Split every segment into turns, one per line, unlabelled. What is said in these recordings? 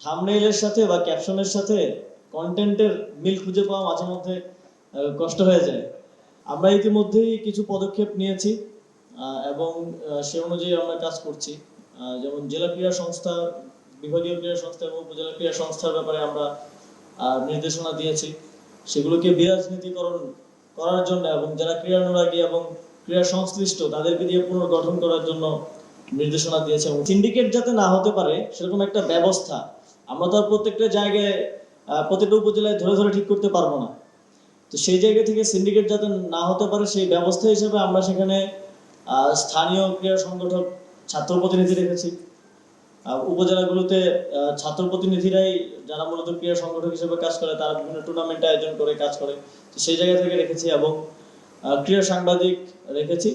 থামনেইলের সাথে বা ক্যাপশনের সাথে কন্টেন্টের মিল খুঁজে পাওয়া মাঝে মধ্যে কষ্ট হয়ে যায়। আমরা ইতিমধ্যেই কিছু পদক্ষেপ নিয়েছি এবং সে অনুযায়ী আমরা কাজ করছি। যেমন জেলা ক্রীড়া সংস্থা, বিভাগীয় ক্রীড়া সংস্থা এবং উপজেলা ক্রীড়া সংস্থার ব্যাপারে আমরা নির্দেশনা দিয়েছি। সেগুলোকে বিরাজনীতিকরণ করার জন্য এবং যারা ক্রীড়ানুরাগী এবং ক্রীড়া সংশ্লিষ্ট, তাদেরকে দিয়ে পুনর্গঠন করার জন্য নির্দেশনা দিয়েছে। এবং সিন্ডিকেট যাতে না হতে পারে, সেরকম একটা ব্যবস্থা আমরা তো আর প্রত্যেকটা জায়গায় প্রত্যেকটা উপজেলায় ধরে ধরে ঠিক করতে পারব না। তো সেই জায়গা থেকে সিন্ডিকেট যাতে না হতে পারে, সেই ব্যবস্থা হিসেবে আমরা সেখানে স্থানীয় ক্রীড়া সংগঠক, ছাত্র প্রতিনিধি রেখেছি। উপজেলাগুলোতে ছাত্র প্রতিনিধিরাই যারা মূলত ক্রীড়া সংগঠক হিসেবে কাজ করে, তারা বিভিন্ন টুর্নামেন্ট আয়োজন করে, কাজ করে। সেই জায়গা থেকে রেখেছি এবং ক্রীড়া সাংবাদিক রেখেছি।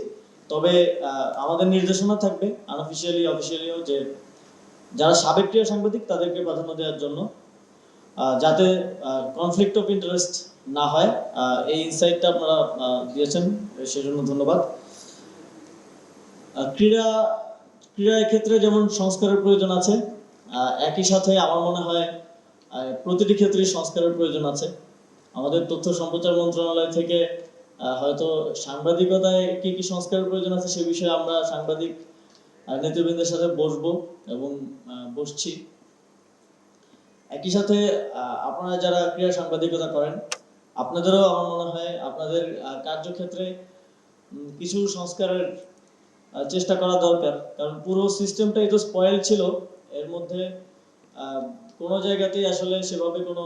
তবে আমাদের নির্দেশনা থাকবে আনঅফিসিয়ালি অফিসিয়ালিও যে যারা সাবেক ক্রীড়া সাংবাদিক তাদেরকে প্রাধান্য দেওয়ার জন্য যাতে কনফ্লিক্ট অফ ইন্টারেস্ট না হয় এই ইনসাইটটা আপনারা দিয়েছেন, সেজন্য ধন্যবাদ। ক্রীড়া ক্রীড়া ক্ষেত্রে যেমন সংস্কারের প্রয়োজন আছে একই সাথে আমার মনে হয় প্রতিটি ক্ষেত্রে সংস্কারের প্রয়োজন আছে। আমাদের তথ্য সম্প্রচার মন্ত্রণালয় থেকে হয়তো সাংবাদিকতায় কি কি সংস্কারের প্রয়োজন আছে সে বিষয়ে আমরা সাংবাদিক নেতৃবৃন্দের সাথে বসবো এবং বসছি। একই সাথে আপনারা যারা ক্রীড়া সাংবাদিকতা করেন, আপনাদেরও আমার মনে হয় আপনাদের কার্যক্ষেত্রে কিছু সংস্কারের চেষ্টা করা দরকার। কারণ পুরো সিস্টেমটাই তো স্পয়েল ছিল। এর মধ্যে কোনো জায়গাতেই আসলে সেভাবে কোনো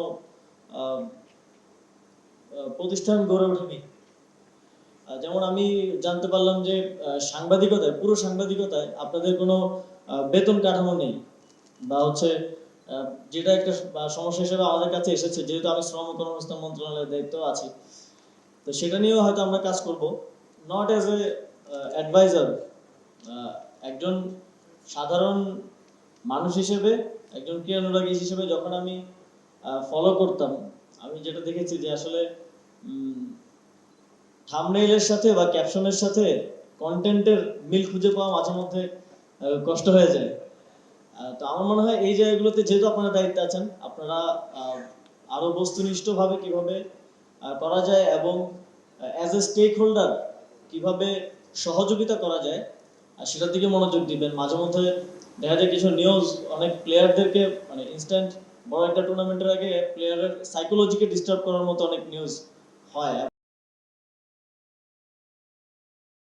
প্রতিষ্ঠান গড়ে ওঠেনি। যেমন আমি জানতে পারলাম যে সাংবাদিকতায়, পুরো সাংবাদিকতায় আপনাদের কোনো বেতন কাঠামো নেই। বা হচ্ছে যেটা একটা সমস্যা হিসেবে আমাদের কাছে এসেছে, যেহেতু আমি শ্রম কর্মসংস্থান মন্ত্রণালয়ের দায়িত্ব আছি, তো সেটা নিয়েও হয়তো আমরা কাজ করব। নট অ্যাজ এ অ্যাডভাইজার একজন সাধারণ মানুষ হিসেবে, একজন ক্রীড়ানুরাগী হিসেবে যখন আমি ফলো করতাম, আমি যেটা দেখেছি যে আসলে থামনেইলের সাথে বা ক্যাপশনের সাথে কন্টেন্টের মিল খুঁজে পাওয়া মাঝে মধ্যে কষ্ট হয়ে যায়। তো আমার মনে হয় এই জায়গাগুলোতে যেহেতু আপনারা দায়িত্বে আছেন আপনারা আহ, আরও বস্তুনিষ্ঠভাবে কীভাবে করা যায় এবং অ্যাজ এ স্টেক হোল্ডার কীভাবে সহযোগিতা করা যায় আর সেটার দিকে মনোযোগ দিবেন। মাঝে মধ্যে দেখা যায় কিছু নিউজ অনেক প্লেয়ারদেরকে মানে ইনস্ট্যান্ট বড় একটা টুর্নামেন্টের আগে প্লেয়ারের সাইকোলজিকে ডিস্টার্ব করার মতো অনেক নিউজ হয়।